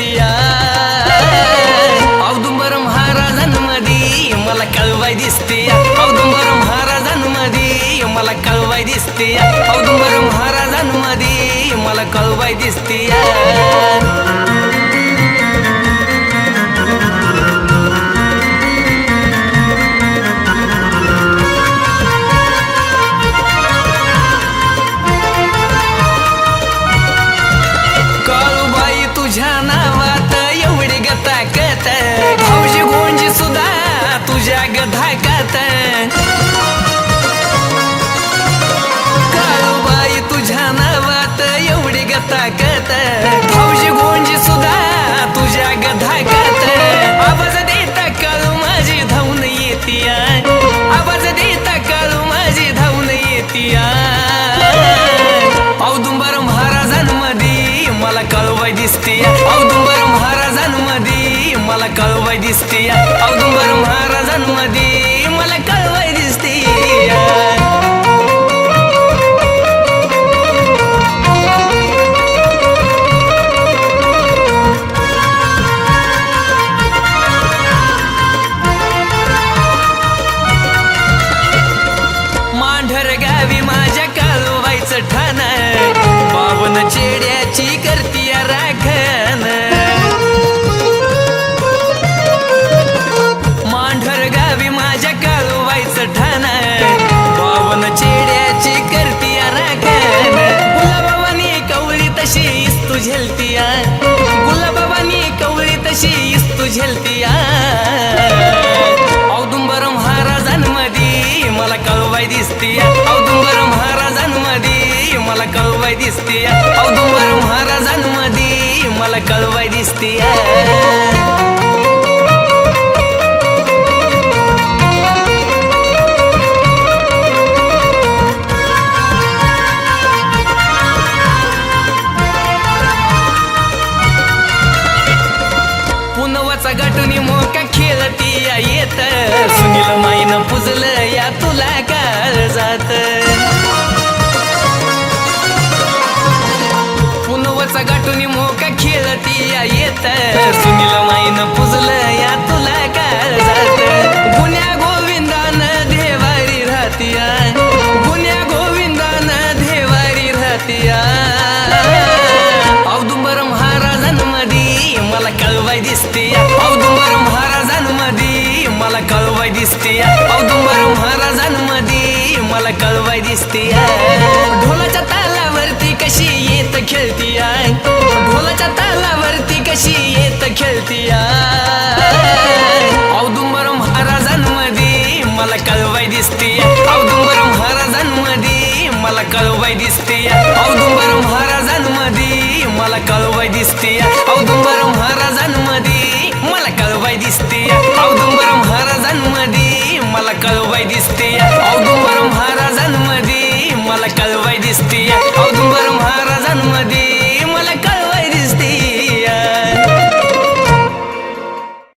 दिसतिया औदुंबर महाराजांमध्ये मला कळवाय दिसते औदुंबर महाराजांमध्ये मला कळवाय दिसते औदुंबर महाराजांमध्ये मला कळवाय दिसते तुझ्या काळूबाई तुझ्या नावात एवढी गताकत भाऊजी गोंजी सुद्धा तुझ्या गधाकात आवाज देता काळू माझी धावून येतिया आवाज देता काळू माझी धावून येतिया औदुंबर महाराजांमध्ये मला काळूबाई दिसते औदुंबर महाराजांमध्ये मला कळवाय दिसते औदुंबर महाराजांमध्ये मला कळ झेलतिया गुलाबाबानी कवळी तशी इस्तू झेलतिया औदुंबर महाराजांमध्ये मला कळवाय दिसते औदुंबर महाराजांमध्ये मला कळवाय दिसते औदुंबर महाराजांमध्ये मला कळवाय दिसते सुनील माईन पुजलं या तुला काळ जात. पुनवचा गाठून मोका खेळती या येत. सुनील माईन पुज दिसते औदुंबर महाराजांमध्ये मला कळवाय दिसते